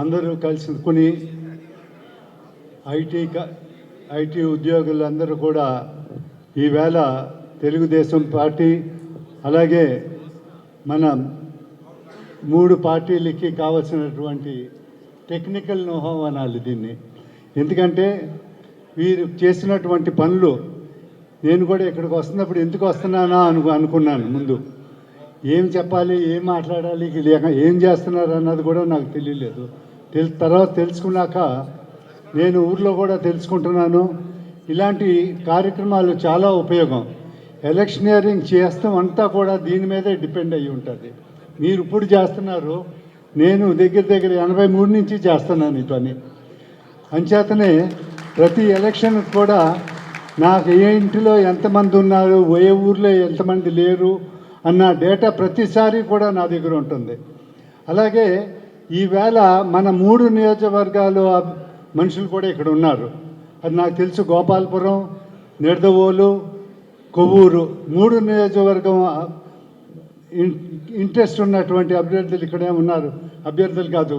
అందరూ కలుసుకుని IT IT ఉద్యోగులందరూ కూడా ఈవేళ తెలుగుదేశం పార్టీ అలాగే మన మూడు పార్టీలకి కావలసినటువంటి టెక్నికల్ నోహం అనాలి దీన్ని. ఎందుకంటే వీరు చేసినటువంటి పనులు నేను కూడా ఇక్కడికి వస్తున్నప్పుడు ఎందుకు వస్తున్నానా అను అనుకున్నాను ముందు. ఏం చెప్పాలి ఏం మాట్లాడాలి ఏం చేస్తున్నారు అన్నది కూడా నాకు తెలియలేదు. తర్వాత తెలుసుకున్నాక నేను ఊర్లో కూడా తెలుసుకుంటున్నాను. ఇలాంటి కార్యక్రమాలు చాలా ఉపయోగం. ఎలక్షనియరింగ్ చేస్తాం అంతా కూడా దీని మీదే డిపెండ్ అయ్యి ఉంటుంది. మీరు ఇప్పుడు చేస్తున్నారు నేను దగ్గర దగ్గర ఎనభై మూడు నుంచి చేస్తున్నాను ఈ పని. అంచేతనే ప్రతి ఎలక్షన్ కూడా నాకు ఏ ఇంటిలో ఎంతమంది ఉన్నారు ఏ ఊర్లో ఎంతమంది లేరు అన్న డేటా ప్రతిసారి కూడా నా దగ్గర ఉంటుంది. అలాగే ఈవేళ మన మూడు నియోజకవర్గాలు మనుషులు కూడా ఇక్కడ ఉన్నారు. అది నాకు తెలుసు గోపాలపురం నిడదవోలు కొవ్వూరు. మూడు నియోజకవర్గం ఇంట్రెస్ట్ ఉన్నటువంటి అభ్యర్థులు ఇక్కడే ఉన్నారు. అభ్యర్థులు కాదు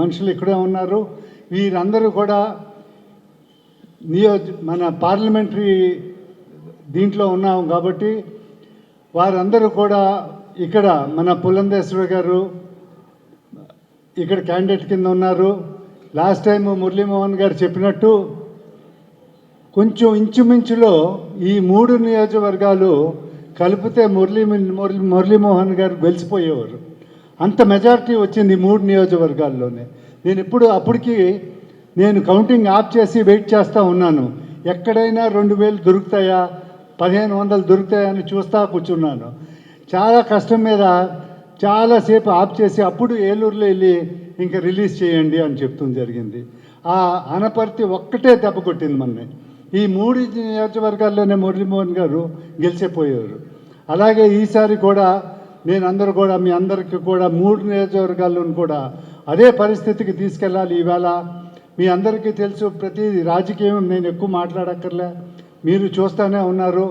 మనుషులు ఇక్కడే ఉన్నారు. వీరందరూ కూడా నియోజ మన పార్లమెంటరీ దీంట్లో ఉన్నాం కాబట్టి వారందరూ కూడా ఇక్కడ మన పులందేశ్వర గారు ఇక్కడ క్యాండిడేట్ కింద ఉన్నారు. లాస్ట్ టైం మురళీమోహన్ గారు చెప్పినట్టు కొంచెం ఇంచుమించులో ఈ మూడు నియోజకవర్గాలు కలిపితే మురళీ మురళీ మురళీమోహన్ గారు గెలిచిపోయేవారు. అంత మెజారిటీ వచ్చింది ఈ మూడు నియోజకవర్గాల్లోనే. నేను ఇప్పుడు అప్పటికి నేను కౌంటింగ్ ఆఫ్ చేసి వెయిట్ చేస్తూ ఉన్నాను. ఎక్కడైనా రెండు వేలు దొరుకుతాయా? పదిహేను వందలు దొరుకుతాయా అని కూర్చున్నాను. చాలా కష్టం మీద చాలాసేపు ఆఫ్ చేసి అప్పుడు ఏలూరులో వెళ్ళి ఇంకా రిలీజ్ చేయండి అని చెప్తుంది జరిగింది. ఆ అనపర్తి ఒక్కటే దెబ్బ కొట్టింది మొన్న ఈ మూడు నియోజకవర్గాల్లోనే మురళీమోహన్ గారు గెలిచిపోయారు. అలాగే ఈసారి కూడా నేను అందరూ కూడా మీ అందరికీ కూడా మూడు నియోజకవర్గాల్లోనూ కూడా అదే పరిస్థితికి తీసుకెళ్ళాలి ఈవేళ మీ అందరికీ తెలుసు ప్రతి రాజకీయం నేను ఎక్కువ మాట్లాడక్కర్లే. మీరు చూస్తూనే ఉన్నారు.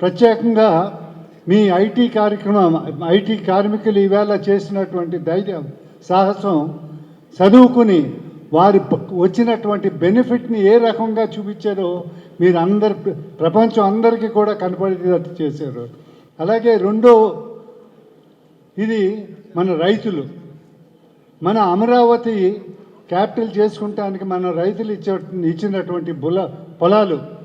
ప్రత్యేకంగా మీ ఐటీ కార్యక్రమం ఐటీ కార్మికులు ఈవేళ చేసినటువంటి ధైర్యం సాహసం చదువుకుని వారి వచ్చినటువంటి బెనిఫిట్ని ఏ రకంగా చూపించారో మీరు అందరు ప్రపంచం అందరికీ కూడా కనపడేటట్టు చేశారు. అలాగే రెండో ఇది మన రైతులు. మన అమరావతి క్యాపిటల్ చేసుకుంటానికి మన రైతులు ఇచ్చే ఇచ్చినటువంటి బుల పొలాలు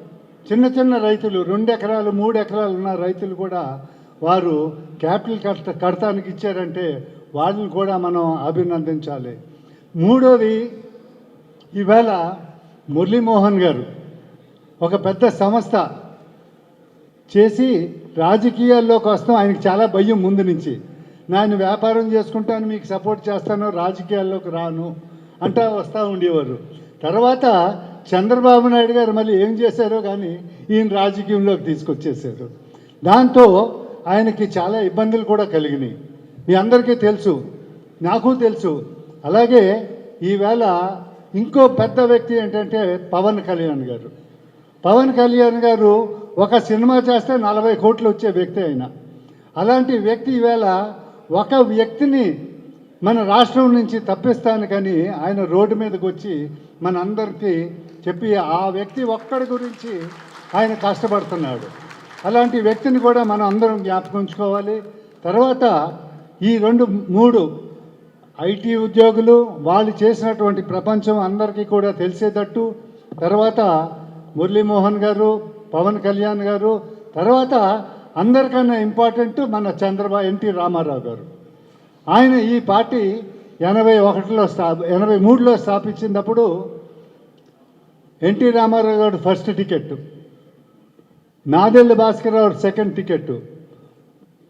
చిన్న చిన్న రైతులు రెండు ఎకరాలు మూడు ఎకరాలు ఉన్న రైతులు కూడా వారు క్యాపిటల్ కట్ట కడతానికి ఇచ్చారంటే వాళ్ళని కూడా మనం అభినందించాలి. మూడోది ఈవేళ మురళీమోహన్ గారు ఒక పెద్ద సంస్థ చేసి రాజకీయాల్లోకి వస్తాం. ఆయనకి చాలా భయం ముందు నుంచి. నేను వ్యాపారం చేసుకుంటాను మీకు సపోర్ట్ చేస్తాను రాజకీయాల్లోకి రాను అంటా వస్తూ ఉండేవారు. తర్వాత చంద్రబాబు నాయుడు గారు మళ్ళీ ఏం చేశారో కానీ ఈయన రాజకీయంలోకి తీసుకొచ్చేసారు దాంతో ఆయనకి చాలా ఇబ్బందులు కూడా కలిగినాయి. మీ అందరికీ తెలుసు నాకు తెలుసు. అలాగే ఈవేళ ఇంకో పెద్ద వ్యక్తి ఏంటంటే పవన్ కళ్యాణ్ గారు. పవన్ కళ్యాణ్ గారు ఒక సినిమా చేస్తే నలభై కోట్లు వచ్చే వ్యక్తి ఆయన. అలాంటి వ్యక్తి ఈవేళ ఒక వ్యక్తిని మన రాష్ట్రం నుంచి తప్పిస్తాను కానీ ఆయన రోడ్డు మీదకి వచ్చి మన అందరికీ చెప్పి ఆ వ్యక్తి ఒక్కడి గురించి ఆయన కష్టపడుతున్నాడు. అలాంటి వ్యక్తిని కూడా మనం అందరం జ్ఞాపకం ఉంచుకోవాలి. తర్వాత ఈ రెండు మూడు ఐటీ ఉద్యోగులు వాళ్ళు చేసినటువంటి ప్రపంచం అందరికీ కూడా తెలిసేటట్టు తర్వాత మురళీమోహన్ గారు పవన్ కళ్యాణ్ గారు తర్వాత అందరికన్నా ఇంపార్టెంట్ మన చంద్రబాబు ఎన్టీ రామారావు గారు. ఆయన ఈ పార్టీ ఎనభై ఒకటిలో స్థా ఎనభై మూడులో స్థాపించినప్పుడు ఎన్టీ రామారావు గారు first ticket. Nadella Bhaskar Rao second ticket.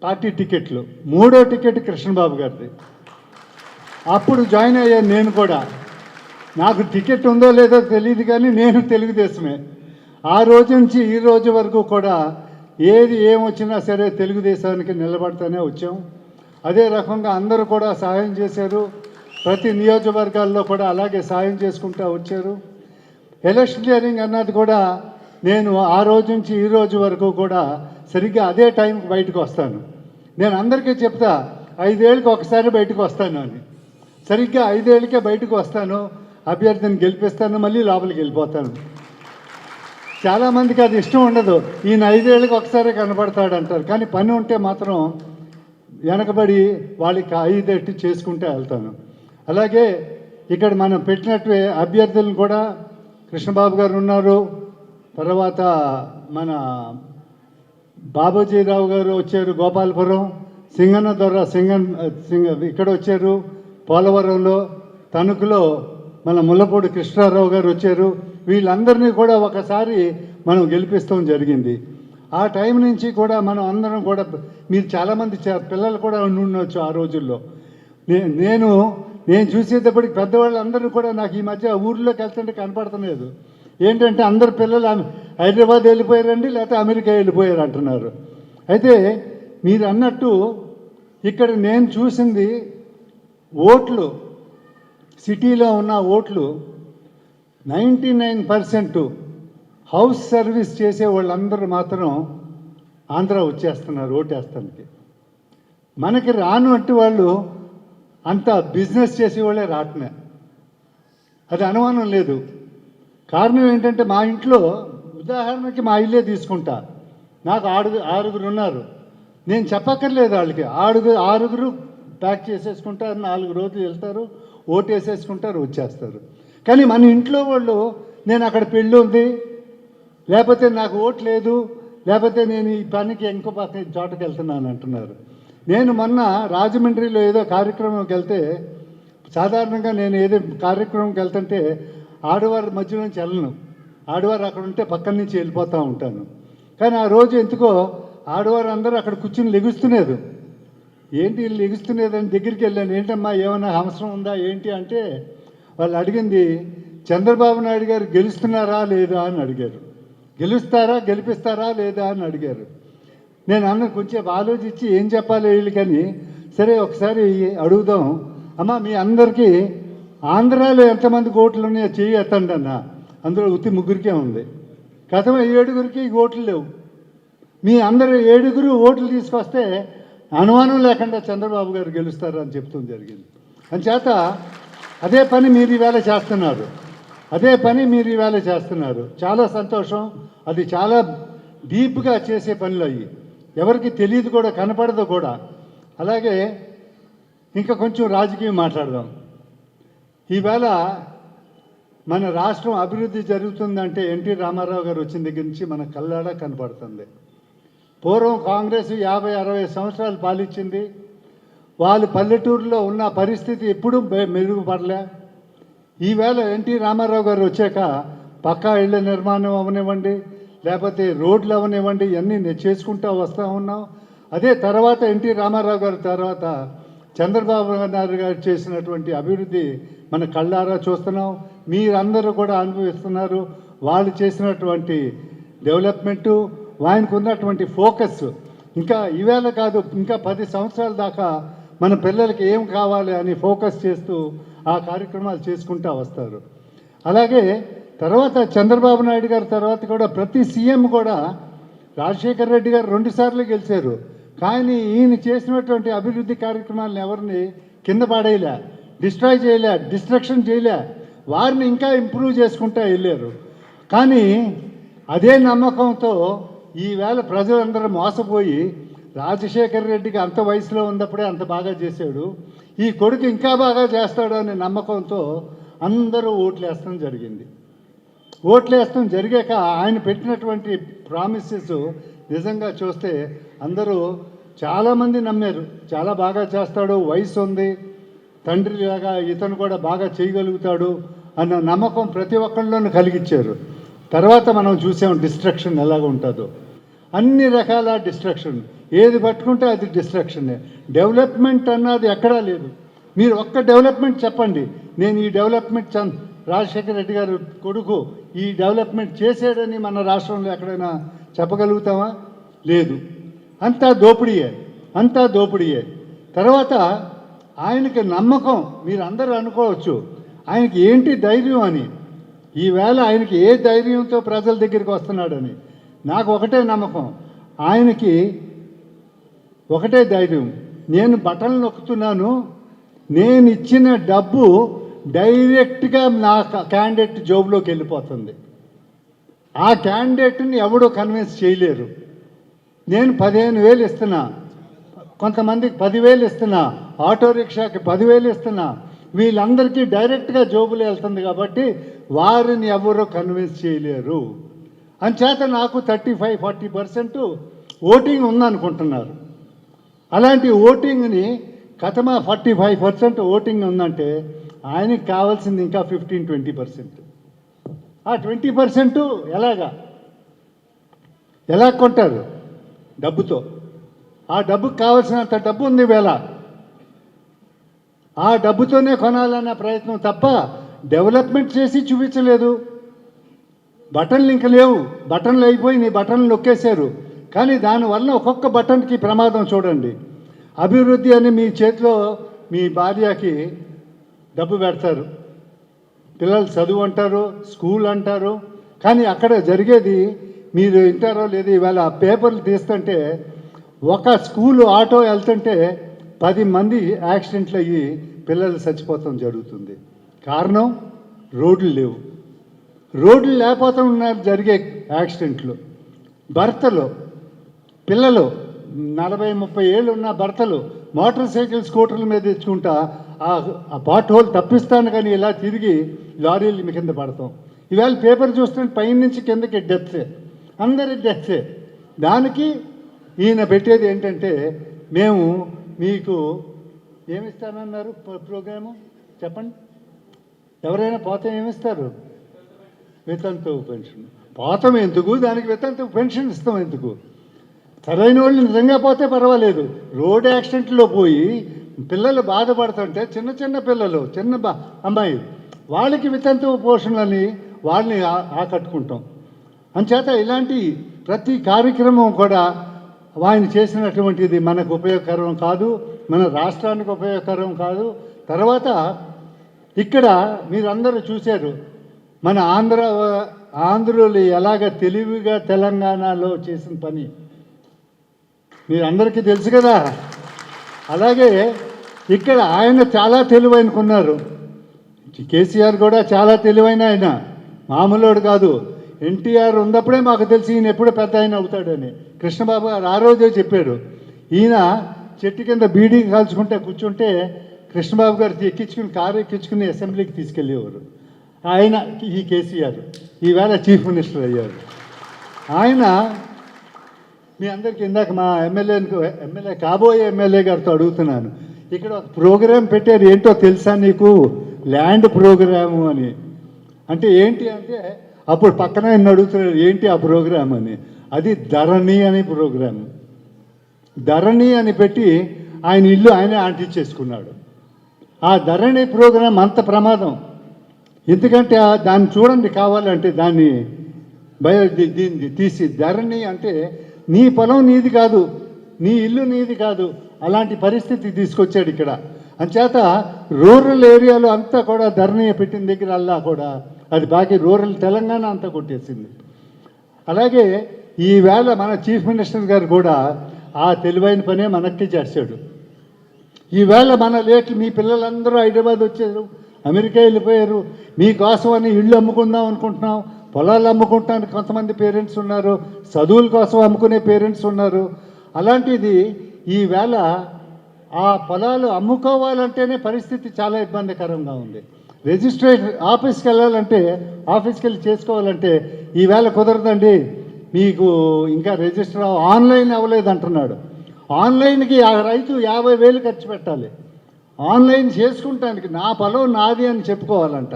Party టికెట్లు. మూడో టికెట్ కృష్ణబాబు గారిది. అప్పుడు జాయిన్ అయ్యాను నేను కూడా. నాకు టికెట్ ఉందో లేదో తెలియదు కానీ నేను తెలుగుదేశమే. ఆ రోజు నుంచి ఈ రోజు వరకు కూడా ఏది ఏమొచ్చినా సరే తెలుగుదేశానికి నిలబడతానే వచ్చాం. అదే రకంగా అందరూ కూడా సహాయం చేశారు. ప్రతి నియోజకవర్గాల్లో కూడా అలాగే సాయం చేసుకుంటూ వచ్చారు. ఎలక్షనీరింగ్ అన్నది కూడా నేను ఆ రోజు నుంచి ఈ రోజు వరకు కూడా సరిగ్గా అదే టైంకి బయటకు వస్తాను. నేను అందరికీ చెప్తా ఐదేళ్ళకి ఒకసారి బయటకు వస్తాను అని. సరిగ్గా ఐదేళ్ళకే బయటకు వస్తాను అభ్యర్థిని గెలిపిస్తాను మళ్ళీ లోపలికి వెళ్ళిపోతాను. చాలామందికి అది ఇష్టం ఉండదు. ఈయన ఐదేళ్ళకి ఒకసారి కనబడతాడు అంటారు కానీ పని ఉంటే మాత్రం వెనకబడి వాళ్ళకి ఐదెట్టి చేసుకుంటే వెళ్తాను. అలాగే ఇక్కడ మనం పెట్టినట్టు అభ్యర్థులను కూడా కృష్ణబాబు గారు ఉన్నారు. తర్వాత మన బాబూజీరావు గారు వచ్చారు గోపాలపురం. సింగన్న దొర సింగన్ సింగ ఇక్కడ వచ్చారు పోలవరంలో. తణుకులో మన ముల్లపూడి కృష్ణారావు గారు వచ్చారు. వీళ్ళందరినీ కూడా ఒకసారి మనం గెలిపిస్తాం జరిగింది. ఆ టైం నుంచి కూడా మనం అందరం కూడా మీరు చాలామంది పిల్లలు కూడా ఉండొచ్చు ఆ రోజుల్లో. నే- నేను నేను చూసేటప్పటికి పెద్దవాళ్ళు అందరూ కూడా నాకు ఈ మధ్య ఊర్లోకి వెళ్తుంటే కనపడతలేదు. ఏంటంటే అందరు పిల్లలు హైదరాబాద్ వెళ్ళిపోయారండి లేకపోతే అమెరికా వెళ్ళిపోయారు అంటున్నారు. అయితే మీరు అన్నట్టు ఇక్కడ నేను చూసింది ఓట్లు సిటీలో ఉన్న ఓట్లు ninety nine percent house service చేసే వాళ్ళందరూ మాత్రం ఆంధ్ర వచ్చేస్తున్నారు ఓటేస్తానికి. మనకి రాను అంటే వాళ్ళు అంత బిజినెస్ చేసేవాళ్ళే రావటమే అది అనుమానం లేదు. కారణం ఏంటంటే మా ఇంట్లో ఉదాహరణకి మా ఇల్లే తీసుకుంటా. నాకు ఆరుగు ఆరుగురు ఉన్నారు. నేను చెప్పక్కర్లేదు వాళ్ళకి. ఆరుగురు ఆరుగురు ప్యాక్ చేసేసుకుంటారు నాలుగు రోజులు వెళ్తారు ఓటు వేసేసుకుంటారు వచ్చేస్తారు. కానీ మన ఇంట్లో వాళ్ళు నేను అక్కడ పెళ్ళి ఉంది లేకపోతే నాకు ఓటు లేదు లేకపోతే నేను ఈ పనికి ఇంకో పక్క చోటకి వెళ్తున్నాను అంటున్నారు. నేను మొన్న రాజమండ్రిలో ఏదో కార్యక్రమంకి వెళ్తే సాధారణంగా నేను ఏదో కార్యక్రమంకి వెళ్తుంటే ఆడవారి మధ్య నుంచి వెళ్ళను. ఆడవారు అక్కడ ఉంటే పక్కన నుంచి వెళ్ళిపోతూ ఉంటాను. కానీ ఆ రోజు ఎందుకో ఆడవారు అందరూ అక్కడ కూర్చుని లెగుస్తున్నారు. ఏంటి వీళ్ళు లెగుస్తున్నదని దగ్గరికి వెళ్ళాను. ఏంటమ్మా ఏమైనా అవసరం ఉందా ఏంటి అంటే వాళ్ళు అడిగింది చంద్రబాబు నాయుడు గారు గెలుస్తున్నారా లేదా? అని అడిగారు. గెలుస్తారా గెలిపిస్తారా లేదా? అని అడిగారు. నేను అన్న కొంచెం ఆలోచించి ఏం చెప్పాలి వీళ్ళకని సరే ఒకసారి అడుగుదాం. అమ్మ మీ అందరికీ ఆంధ్రాలో ఎంతమంది ఓట్లు ఉన్నాయో చెయ్యి ఎత్తండి అన్న. అందులో ఉత్తి ముగ్గురికే ఉంది. గతం ఏడుగురికి ఓట్లు లేవు. మీ అందరు ఏడుగురు ఓట్లు తీసుకొస్తే అనుమానం లేకుండా చంద్రబాబు గారు గెలుస్తారు అని చెప్తుంది జరిగింది. అంచేత అదే పని మీరు ఈవేళ చేస్తున్నారు. అదే పని మీరు ఈవేళ చేస్తున్నారు. చాలా సంతోషం. అది చాలా డీప్గా చేసే పనులు అయ్యి. ఎవరికి తెలియదు కూడా కనపడదు కూడా. అలాగే ఇంకా కొంచెం రాజకీయం మాట్లాడదాం. ఈవేళ మన రాష్ట్రం అభివృద్ధి జరుగుతుందంటే ఎన్టీ రామారావు గారు వచ్చిన దగ్గర నుంచి మన కల్లాడ కనపడుతుంది. పూర్వం కాంగ్రెస్ యాభై అరవై సంవత్సరాలు పాలించింది వాళ్ళు పల్లెటూరులో ఉన్న పరిస్థితి ఎప్పుడూ మె- మెరుగుపడలే. ఈవేళ ఎన్టీ రామారావు గారు వచ్చాక పక్కా ఇళ్ళ నిర్మాణం అవనివ్వండి లేకపోతే రోడ్లు అవనివ్వండి ఇవన్నీ నేను చేసుకుంటూ వస్తూ ఉన్నాం. అదే తర్వాత ఎన్టీ రామారావు గారి తర్వాత చంద్రబాబు నాయుడు గారు చేసినటువంటి అభివృద్ధి మన కళ్ళారా చూస్తున్నాం. మీరందరూ కూడా అనుభవిస్తున్నారు. వాళ్ళు చేసినటువంటి డెవలప్మెంటు ఆయనకు ఉన్నటువంటి ఫోకస్. ఇంకా ఈవేళ కాదు ఇంకా పది సంవత్సరాల దాకా మన పిల్లలకి ఏం కావాలి అని ఫోకస్ చేస్తూ ఆ కార్యక్రమాలు చేసుకుంటూ వస్తారు. అలాగే తర్వాత చంద్రబాబు నాయుడు గారి తర్వాత కూడా ప్రతి సీఎం కూడా రాజశేఖర రెడ్డి గారు రెండుసార్లు గెలిచారు. కానీ ఈయన చేసినటువంటి అభివృద్ధి కార్యక్రమాలను ఎవరిని కింద పాడేయలే డిస్ట్రాయ్ చేయలే డిస్ట్రక్షన్ చేయలే వారిని ఇంకా ఇంప్రూవ్ చేసుకుంటూ వెళ్ళారు. కానీ అదే నమ్మకంతో ఈవేళ ప్రజలందరూ మోసపోయి రాజశేఖర రెడ్డికి అంత వయసులో ఉన్నప్పుడే అంత బాగా చేశాడు. ఈ కొడుకు ఇంకా బాగా చేస్తాడు అనే నమ్మకంతో అందరూ ఓట్లు వేస్తాం జరిగింది. ఓట్లు వేస్తాం. జరిగాక ఆయన పెట్టినటువంటి ప్రామిసెస్ నిజంగా చూస్తే అందరూ చాలామంది నమ్మారు. చాలా బాగా చేస్తాడు వయసు ఉంది తండ్రిలాగా ఇతను కూడా బాగా చేయగలుగుతాడు అన్న నమ్మకం ప్రతి ఒక్కళ్ళలోనూ కలిగించారు. తర్వాత మనం చూసాం డిస్ట్రక్షన్ ఎలాగ ఉంటుందో. అన్ని రకాల డిస్ట్రక్షన్ ఏది పట్టుకుంటే అది డిస్ట్రక్షనే డెవలప్మెంట్ అన్నది ఎక్కడా లేదు. మీరు ఒక్క డెవలప్మెంట్ చెప్పండి. నేను ఈ డెవలప్మెంట్ చంద్ రాజశేఖర రెడ్డి గారు కొడుకు ఈ డెవలప్మెంట్ చేసాడని మన రాష్ట్రంలో ఎక్కడైనా చెప్పగలుగుతామా లేదు. అంతా దోపిడీయే. అంతా దోపిడీయే. తర్వాత ఆయనకి నమ్మకం మీరు అందరూ అనుకోవచ్చు. ఆయనకి ఏంటి ధైర్యం అని? ఈవేళ ఆయనకి ఏ ధైర్యంతో ప్రజల దగ్గరికి వస్తున్నాడని? నాకు ఒకటే నమ్మకం. ఆయనకి ఒకటే ధైర్యం. నేను బటన్లు నొక్కుతున్నాను. నేను ఇచ్చిన డబ్బు డైరెక్ట్గా నా క్యాండిడేట్ జాబ్లోకి వెళ్ళిపోతుంది. ఆ క్యాండిడేట్ని ఎవడో కన్విన్స్ చేయలేరు. నేను పదిహేను వేలు ఇస్తున్నా. కొంతమందికి పదివేలు ఇస్తున్నా. ఆటో రిక్షాకి పదివేలు ఇస్తున్నా. వీళ్ళందరికీ డైరెక్ట్గా జోబులు వెళ్తుంది కాబట్టి వారిని ఎవరో కన్విన్స్ చేయలేరు. అంచేత నాకు thirty five forty percent voting ఉందనుకుంటున్నారు. అలాంటి ఓటింగ్ని కథమా ఫార్టీ ఫైవ్ పర్సెంట్ ఓటింగ్ ఉందంటే ఆయనకి కావాల్సింది ఇంకా ఫిఫ్టీన్ ట్వంటీ పర్సెంట్ ఆ ట్వంటీ పర్సెంట్ ఎలాగా? ఎలా కొంటారు? డబ్బుతో. ఆ డబ్బుకు కావాల్సినంత డబ్బు ఉంది వేళ. ఆ డబ్బుతోనే కొనాలన్న ప్రయత్నం తప్ప డెవలప్మెంట్ చేసి చూపించలేదు. బటన్లు ఇంకా లేవు. బటన్లు అయిపోయి నీ బటన్లు నొక్కేశారు. కానీ దానివల్ల ఒక్కొక్క బటన్కి ప్రమాదం చూడండి. అభివృద్ధి అని మీ చేతిలో మీ భార్యకి డబ్బు పెడతారు. పిల్లలు చదువు అంటారు స్కూల్ అంటారు. కానీ అక్కడ జరిగేది మీరు వింటారో లేదు ఇవాళ పేపర్లు తీస్తుంటే ఒక స్కూల్ ఆటో వెళ్తుంటే పది మంది యాక్సిడెంట్లు అయ్యి పిల్లలు చచ్చిపోతాం జరుగుతుంది. కారణం? రోడ్లు లేవు. రోడ్లు లేకపోతే ఉన్నారు జరిగే యాక్సిడెంట్లు. భర్తలు పిల్లలు నలభై ముప్పై ఏళ్ళు ఉన్న భర్తలు మోటార్ సైకిల్ స్కూటర్ల మీద తెచ్చుకుంటా ఆ ఆ పాట్ హోల్ తప్పిస్తాను కానీ ఇలా తిరిగి లారీలు మీ కింద పడతాం. ఇవాళ పేపర్ చూస్తుంటే పైన నుంచి కిందకి డెత్సే. అందరి డెత్సే. దానికి ఈయన పెట్టేది ఏంటంటే మేము మీకు ఏమిస్తానన్నారు ప్రోగ్రాము? చెప్పండి. ఎవరైనా పోతే ఏమిస్తారు? వితంతు పెన్షన్. పాతం ఎందుకు? దానికి వితంతు పెన్షన్ ఇస్తాం ఎందుకు? సరైన వాళ్ళు నిజంగా పోతే పర్వాలేదు. రోడ్ యాక్సిడెంట్లో పోయి పిల్లలు బాధపడుతుంటే చిన్న చిన్న పిల్లలు చిన్న బా అమ్మాయి వాళ్ళకి వితంతు పోషణలని వాళ్ళని ఆకట్టుకుంటాం. అంచేత ఇలాంటి ప్రతి కార్యక్రమం కూడా ఆయన చేసినటువంటిది మనకు ఉపయోగకరం కాదు మన రాష్ట్రానికి ఉపయోగకరం కాదు. తర్వాత ఇక్కడ మీరందరూ చూశారు మన ఆంధ్ర ఆంధ్రులు ఎలాగ తెలివిగా తెలంగాణలో చేసిన పని? మీరందరికీ తెలుసు కదా? అలాగే ఇక్కడ ఆయన చాలా తెలివైనకున్నారు. కేసీఆర్ కూడా చాలా తెలివైన ఆయన. మామూలుడు కాదు. ఎన్టీఆర్ ఉన్నప్పుడే మాకు తెలిసి ఈయన ఎప్పుడు పెద్ద ఆయన అవుతాడని. కృష్ణబాబు గారు ఆ రోజే చెప్పాడు ఈయన చెట్టు కింద బీడీ కాల్చుకుంటే కూర్చుంటే కృష్ణబాబు గారు ఎక్కించుకుని కారు ఎక్కించుకుని అసెంబ్లీకి తీసుకెళ్ళేవారు. ఆయన ఈ కేసీఆర్. ఈవేళ చీఫ్ మినిస్టర్ అయ్యారు. ఆయన మీ అందరికీ ఇందాక మా ఎమ్మెల్యేని ఎమ్మెల్యే కాబోయే ఎమ్మెల్యే గారితో అడుగుతున్నాను. ఇక్కడ ఒక ప్రోగ్రాం పెట్టారు ఏంటో తెలుసా నీకు? ల్యాండ్ ప్రోగ్రాము అని. అంటే ఏంటి అంటే అప్పుడు పక్కన ఆయన అడుగుతున్నాడు ఏంటి ఆ ప్రోగ్రామ్ అని. అది ధరణి అనే ప్రోగ్రామ్. ధరణి అని పెట్టి ఆయన ఇల్లు ఆయనే అంటించేసుకున్నాడు. ఆ ధరణి ప్రోగ్రాం అంత ప్రమాదం. ఎందుకంటే దాన్ని చూడండి కావాలంటే దాన్ని భయ దీన్ని తీసి ధరణి అంటే నీ పొలం నీది కాదు నీ ఇల్లు నీది కాదు అలాంటి పరిస్థితి తీసుకొచ్చాడు ఇక్కడ. అంచేత రూరల్ ఏరియాలో అంతా కూడా ధరణి పెట్టిన దగ్గర అల్లా కూడా అది బాగా రూరల్ తెలంగాణ అంతా కొట్టేసింది. అలాగే ఈవేళ మన చీఫ్ మినిస్టర్ గారు కూడా ఆ తెలివైన పనే మనకి చేశాడు. ఈవేళ మన లేట్లు మీ పిల్లలందరూ హైదరాబాద్ వచ్చారు అమెరికా వెళ్ళిపోయారు మీకోసం అని ఇళ్ళు అమ్ముకుందాం అనుకుంటున్నాం పొలాలు అమ్ముకుంటానికి కొంతమంది పేరెంట్స్ ఉన్నారు చదువుల కోసం అమ్ముకునే పేరెంట్స్ ఉన్నారు. అలాంటిది ఈవేళ ఆ పొలాలు అమ్ముకోవాలంటేనే పరిస్థితి చాలా ఇబ్బందికరంగా ఉంది. రిజిస్ట్రేషన్ ఆఫీస్కి వెళ్ళాలంటే ఆఫీస్కి వెళ్ళి చేసుకోవాలంటే ఈవేళ కుదరదండి. మీకు ఇంకా రిజిస్టర్ ఆన్లైన్ అవ్వలేదు అంటున్నాడు ఆన్లైన్కి ఆ రైతు యాభై వేలు ఖర్చు పెట్టాలి. ఆన్లైన్ చేసుకుంటానికి నా పొలం నాది అని చెప్పుకోవాలంట.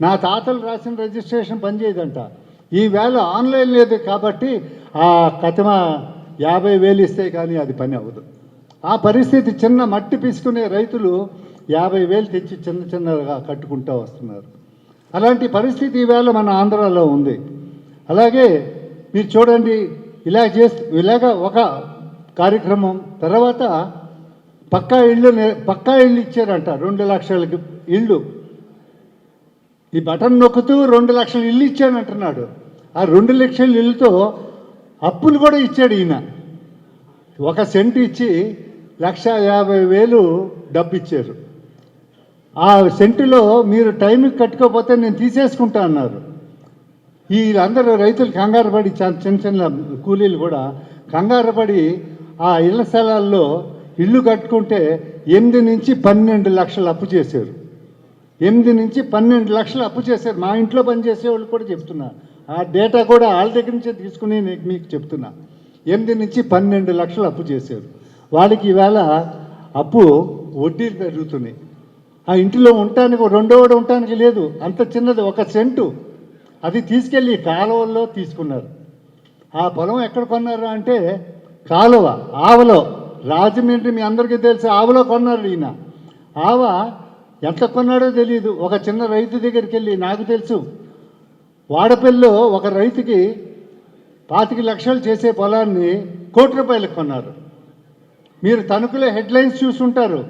నా తాతలు రాసిన రిజిస్ట్రేషన్ పనిచేయదంట. ఈవేళ ఆన్లైన్ లేదు కాబట్టి ఆ కథమ యాభై వేలు ఇస్తే కానీ అది పని అవ్వదు. ఆ పరిస్థితి చిన్న మట్టి పీసుకునే రైతులు యాభై వేలు తెచ్చి చిన్న చిన్నగా కట్టుకుంటూ వస్తున్నారు. అలాంటి పరిస్థితి ఈవేళ మన ఆంధ్రాలో ఉంది. అలాగే మీరు చూడండి ఇలా చేస్తూ ఇలాగ ఒక కార్యక్రమం తర్వాత పక్కా ఇళ్ళు పక్కా ఇళ్ళు ఇచ్చారంట రెండు లక్షలకి ఇళ్ళు. ఈ బటన్ నొక్కుతూ రెండు లక్షల ఇల్లు ఇచ్చానంటున్నాడు. ఆ రెండు లక్షల ఇల్లుతో అప్పులు కూడా ఇచ్చాడు ఈయన. ఒక సెంటు ఇచ్చి లక్ష యాభై వేలు డబ్బు ఇచ్చారు ఆ సెంటులో మీరు టైంకి కట్టుకోకపోతే నేను తీసేసుకుంటా అన్నారు. వీళ్ళందరూ రైతులు కంగారు పడి చిన్న చిన్న కూలీలు కూడా కంగారు పడి ఆ ఇళ్ళ స్థలాల్లో ఇల్లు కట్టుకుంటే ఎనిమిది నుంచి పన్నెండు లక్షలు అప్పు చేశారు. ఎనిమిది నుంచి పన్నెండు లక్షలు అప్పు చేశారు. మా ఇంట్లో పనిచేసే వాళ్ళు కూడా చెప్తున్నారు. ఆ డేటా కూడా వాళ్ళ దగ్గర నుంచే తీసుకుని నేను మీకు చెప్తున్నా. ఎనిమిది నుంచి పన్నెండు లక్షలు అప్పు చేశారు. వాళ్ళకి ఈవేళ అప్పు వడ్డీలు పెరుగుతున్నాయి. ఆ ఇంటిలో ఉండటానికి రెండోవాడు ఉండటానికి లేదు. అంత చిన్నది ఒక సెంటు. అది తీసుకెళ్ళి కాలువల్లో తీసుకున్నారు. ఆ పొలం ఎక్కడ కొన్నారు అంటే కాలువ ఆవలో. రాజమండ్రి మీ అందరికీ తెలుసు ఆవలో కొన్నారు ఈయన. ఆవ ఎంత కొన్నాడో తెలియదు ఒక చిన్న రైతు దగ్గరికి వెళ్ళి నాకు తెలుసు వాడపల్లిలో ఒక రైతుకి పాతిక లక్షలు చేసే పొలాన్ని కోటి రూపాయలకు కొన్నారు. మీరు తణుకులో హెడ్లైన్స్ చూసుంటారు.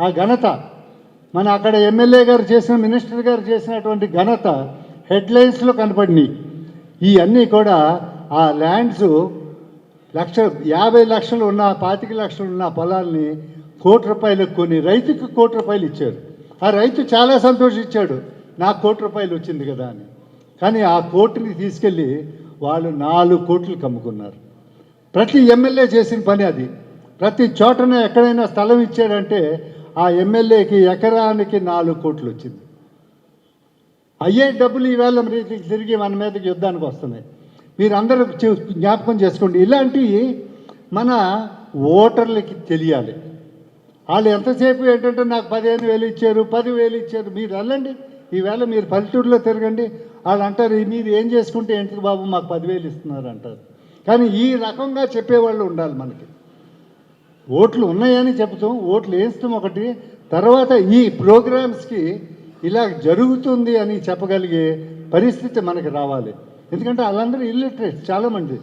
ఆ ఘనత మన అక్కడ ఎమ్మెల్యే గారు చేసిన మినిస్టర్ గారు చేసినటువంటి ఘనత హెడ్లైన్స్లో కనపడినాయి. ఇవన్నీ కూడా ఆ ల్యాండ్స్ లక్ష యాభై లక్షలు ఉన్న పాతిక లక్షలు ఉన్న పొలాల్ని కోటి రూపాయలకు కొని రైతుకు కోటి రూపాయలు ఇచ్చారు. ఆ రైతు చాలా సంతోషించాడు. నాకు కోటి రూపాయలు వచ్చింది కదా అని. కానీ ఆ కోర్టుని తీసుకెళ్ళి వాళ్ళు నాలుగు కోట్లు కమ్ముకున్నారు. ప్రతి ఎమ్మెల్యే చేసిన పని అది. ప్రతి చోటన ఎక్కడైనా స్థలం ఇచ్చాడంటే ఆ ఎమ్మెల్యేకి ఎకరానికి నాలుగు కోట్లు వచ్చింది. అయ్యే డబ్బులు ఈవేళ మరి తిరిగి మన మీదకి యుద్ధానికి వస్తున్నాయి. మీరందరూ చూ- జ్ఞాపకం చేసుకోండి. ఇలాంటివి మన ఓటర్లకి తెలియాలి. వాళ్ళు ఎంతసేపు ఏంటంటే నాకు పదిహేను వేలు ఇచ్చారు పదివేలు ఇచ్చారు మీరు వెళ్ళండి. ఈవేళ మీరు పల్లెటూరులో తిరగండి. వాళ్ళు అంటారు మీరు ఏం చేసుకుంటే ఏంటి బాబు? మాకు పదివేలు ఇస్తున్నారు అంటారు. కానీ ఈ రకంగా చెప్పేవాళ్ళు ఉండాలి మనకి. ఓట్లు ఉన్నాయని చెబుతాం ఓట్లు వేస్తాం ఒకటి. తర్వాత ఈ ప్రోగ్రామ్స్కి ఇలా జరుగుతుంది అని చెప్పగలిగే పరిస్థితి మనకి రావాలి. ఎందుకంటే వాళ్ళందరూ ఇల్లిటరేట్ చాలామంది.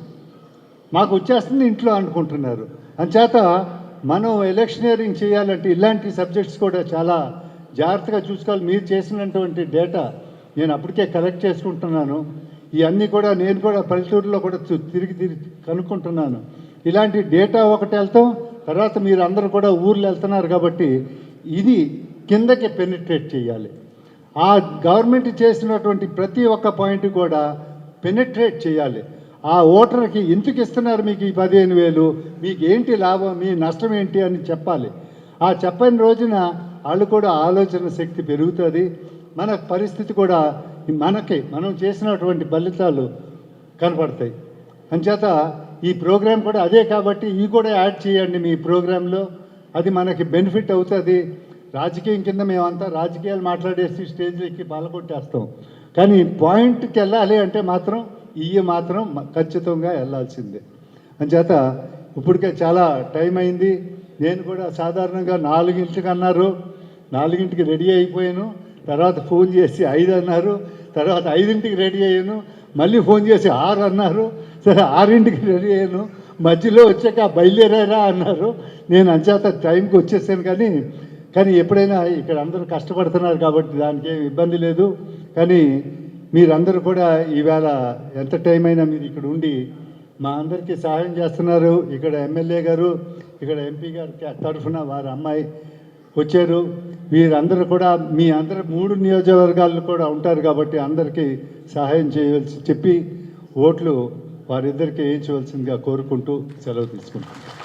మాకు వచ్చేస్తుంది ఇంట్లో అనుకుంటున్నారు. అంచేత మనం ఎలక్షనీరింగ్ చేయాలంటే ఇలాంటి సబ్జెక్ట్స్ కూడా చాలా జాగ్రత్తగా చూసుకోవాలి. మీరు చేసినటువంటి డేటా నేను అప్పటికే కలెక్ట్ చేసుకుంటున్నాను. ఇవన్నీ కూడా నేను కూడా పల్లెటూరులో కూడా తిరిగి తిరిగి కనుక్కుంటున్నాను. ఇలాంటి డేటా ఒకటి వెళ్తాం తర్వాత మీరు అందరూ కూడా ఊర్లు వెళ్తున్నారు కాబట్టి ఇది కిందకి పెనిట్రేట్ చేయాలి. ఆ గవర్నమెంట్ చేసినటువంటి ప్రతి ఒక్క పాయింట్ కూడా పెనిట్రేట్ చేయాలి. ఆ ఓటర్కి ఎందుకు ఇస్తున్నారు మీకు ఈ పదిహేను వేలు? మీకు ఏంటి లాభం? మీ నష్టం ఏంటి అని చెప్పాలి. ఆ చెప్పని రోజున వాళ్ళు కూడా ఆలోచన శక్తి పెరుగుతుంది. మన పరిస్థితి కూడా మనకి మనం చేసినటువంటి ఫలితాలు కనపడతాయి. అంచేత ఈ ప్రోగ్రాం కూడా అదే కాబట్టి ఇవి కూడా యాడ్ చేయండి మీ ప్రోగ్రాంలో. అది మనకి బెనిఫిట్ అవుతుంది. రాజకీయం కింద మేమంతా రాజకీయాలు మాట్లాడేసి స్టేజ్లకి ఎక్కి పాల్గొట్టేస్తాం కానీ పాయింట్కి వెళ్ళాలి అంటే మాత్రం ఇవి మాత్రం ఖచ్చితంగా వెళ్ళాల్సిందే. అంచేత ఇప్పటికే చాలా టైం అయింది. నేను కూడా సాధారణంగా నాలుగింటికి అన్నారు నాలుగింటికి రెడీ అయిపోయాను. తర్వాత ఫోన్ చేసి ఐదు అన్నారు తర్వాత ఐదింటికి రెడీ అయ్యాను మళ్ళీ ఫోన్ చేసి ఆరు అన్నారు సరే ఆరింటికి రెడీ అయ్యాను మధ్యలో వచ్చాక బయలుదేరారా అన్నారు. నేను అంచేత టైంకి వచ్చేసాను కానీ కానీ ఎప్పుడైనా ఇక్కడ అందరూ కష్టపడుతున్నారు కాబట్టి దానికి ఏం ఇబ్బంది లేదు. కానీ మీరందరూ కూడా ఈవేళ ఎంత టైం అయినా మీరు ఇక్కడ ఉండి మా అందరికీ సహాయం చేస్తున్నారు. ఇక్కడ ఎమ్మెల్యే గారు ఇక్కడ ఎంపీ గారు తరఫున వారి అమ్మాయి వచ్చారు. వీరందరూ కూడా మీ అందరు మూడు నియోజకవర్గాల్లో కూడా ఉంటారు కాబట్టి అందరికీ సహాయం చేయవలసి చెప్పి ఓట్లు వారిద్దరికీ వేయించవలసిందిగా కోరుకుంటూ సెలవు తీసుకుంటాను